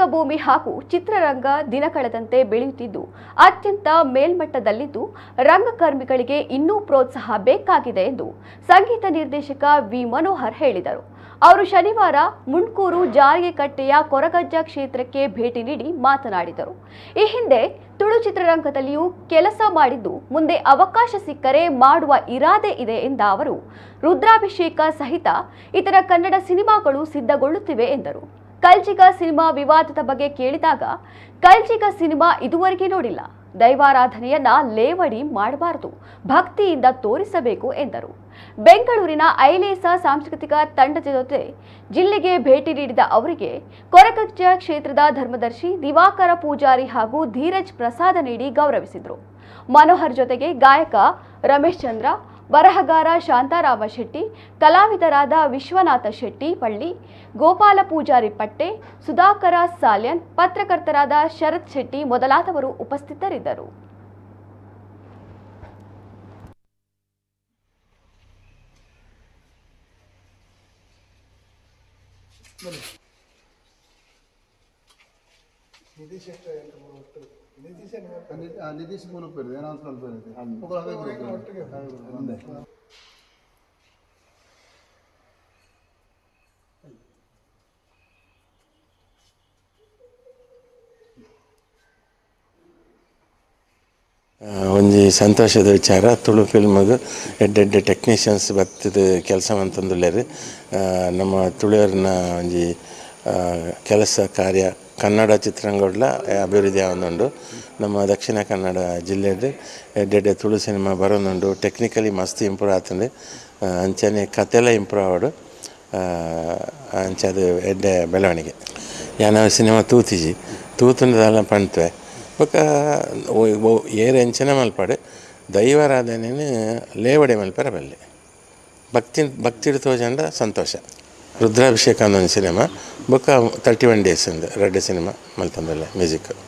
ರಂಗಭೂಮಿ ಹಾಗೂ ಚಿತ್ರರಂಗ ದಿನ ಕಳೆದಂತೆ ಬೆಳೆಯುತ್ತಿದ್ದು, ಅತ್ಯಂತ ಮೇಲ್ಮಟ್ಟದಲ್ಲಿದ್ದು ರಂಗಕರ್ಮಿಗಳಿಗೆ ಇನ್ನೂ ಪ್ರೋತ್ಸಾಹ ಬೇಕಾಗಿದೆ ಎಂದು ಸಂಗೀತ ನಿರ್ದೇಶಕ ವಿ. ಮನೋಹರ್ ಹೇಳಿದರು. ಅವರು ಶನಿವಾರ ಮುಣ್ಕೂರು ಜಾರಿಗೆಕಟ್ಟೆಯ ಕೊರಗಜ್ಜ ಕ್ಷೇತ್ರಕ್ಕೆ ಭೇಟಿ ನೀಡಿ ಮಾತನಾಡಿದರು. ಈ ಹಿಂದೆ ತುಳು ಚಿತ್ರರಂಗದಲ್ಲಿಯೂ ಕೆಲಸ ಮಾಡಿದ್ದು, ಮುಂದೆ ಅವಕಾಶ ಸಿಕ್ಕರೆ ಮಾಡುವ ಇರಾದೆ ಇದೆ ಎಂದ ಅವರು, ರುದ್ರಾಭಿಷೇಕ ಸಹಿತ ಇತರ ಕನ್ನಡ ಸಿನಿಮಾಗಳು ಸಿದ್ಧಗೊಳ್ಳುತ್ತಿವೆ ಎಂದರು. ಕಲ್ಚಿಗ ಸಿನಿಮಾ ವಿವಾದದ ಬಗ್ಗೆ ಕೇಳಿದಾಗ, ಕಲ್ಚಿಕ ಸಿನಿಮಾ ಇದುವರೆಗೆ ನೋಡಿಲ್ಲ. ದೈವಾರಾಧನೆಯನ್ನ ಲೇವಡಿ ಮಾಡಬಾರದು, ಭಕ್ತಿಯಿಂದ ತೋರಿಸಬೇಕು ಎಂದರು. ಬೆಂಗಳೂರಿನ ಐಲೇಸ ಸಾಂಸ್ಕೃತಿಕ ತಂಡದ ಜೊತೆ ಜಿಲ್ಲೆಗೆ ಭೇಟಿ ನೀಡಿದ ಅವರಿಗೆ ಕೊರಕಜ್ಜ ಕ್ಷೇತ್ರದ ಧರ್ಮದರ್ಶಿ ದಿವಾಕರ ಪೂಜಾರಿ ಹಾಗೂ ಧೀರಜ್ ಪ್ರಸಾದ ನೀಡಿ ಗೌರವಿಸಿದರು. ಮನೋಹರ್ ಜೊತೆಗೆ ಗಾಯಕ ರಮೇಶ್ ಚಂದ್ರ ಬರಹಗಾರ ಶಾಂತಾರಾಮ ಶೆಟ್ಟಿ, ಕಲಾವಿದರಾದ ವಿಶ್ವನಾಥ ಶೆಟ್ಟಿ ಪಳ್ಳಿ, ಗೋಪಾಲ ಪೂಜಾರಿ ಪಟ್ಟೆ, ಸುಧಾಕರ ಸಾಲ್ಯನ್, ಪತ್ರಕರ್ತರಾದ ಶರತ್ ಶೆಟ್ಟಿ ಮೊದಲಾದವರು ಉಪಸ್ಥಿತರಿದ್ದರು. ನಿ- ನಿತೀಶ್ ಗ್ರೂಪ್ ಇದೆ ಏನೋ ಸ್ವಲ್ಪ. ಆ, ಒಂಜಿ ಸಂತೋಷದ ವಿಚಾರ ತುಳು ಫಿಲ್ಮ್ಗ್ ಎಡ್ಡೆಡ್ಡೆ ಟೆಕ್ನಿಷಿಯನ್ಸ್ ಬರ್ತದ ಕೆಲಸ ಅಂತಂದುಳ್ಳೇರಿ ನಮ್ಮ ತುಳುವರ್ನ ಒಂಜಿ ಕೆಲಸ ಕಾರ್ಯ ಕನ್ನಡ ಚಿತ್ರರಂಗಡ್ಲ ಅಭಿವೃದ್ಧಿ ಆವೊಂದುಂಡು ನಮ್ಮ ದಕ್ಷಿಣ ಕನ್ನಡ ಜಿಲ್ಲೆಡ್ ಎಡ್ಡೆಡ್ಡೆ ತುಳು ಸಿನಿಮಾ ಬರೋದುಂಡು ಟೆಕ್ನಿಕಲಿ ಮಸ್ತ್ ಇಂಪ್ರೂವ್ ಆತುಂಡು. ಅಂಚನೆ ಕತೆಲ ಇಂಪ್ರೂವ್ ಆವಡು. ಅಂಚದು ಎಡ್ಡೆ ಬೆಳವಣಿಗೆ. ಯಾನ ಸಿನಿಮಾ ತೂತಿಜಿ. ತೂತುಂಡದಲ್ಲ ಪಣ್ತ್ವೆ. ಬೊಕ ಏರ್ ಎಂಚನೆ ಮಲ್ಪಾಡೆ. ದೈವಾರಾಧನೆನ ಲೇವಡೆ ಮಲ್ಪರ ಬಲ್ಲೆ. ಭಕ್ತಿ, ಭಕ್ತಿಡ್ ತೋಜಂಡ ಸಂತೋಷ. ರುದ್ರಾಭಿಷೇಕ ಸಿನಿಮಾ. ಬೊಕ ತರ್ಟಿ ಒನ್ ಡೇಸಿಂದ ರೆಡ್ ಸಿನಿಮಾ ಮಲ್ತಂದಲ್ಲ ಮ್ಯೂಸಿಕ್.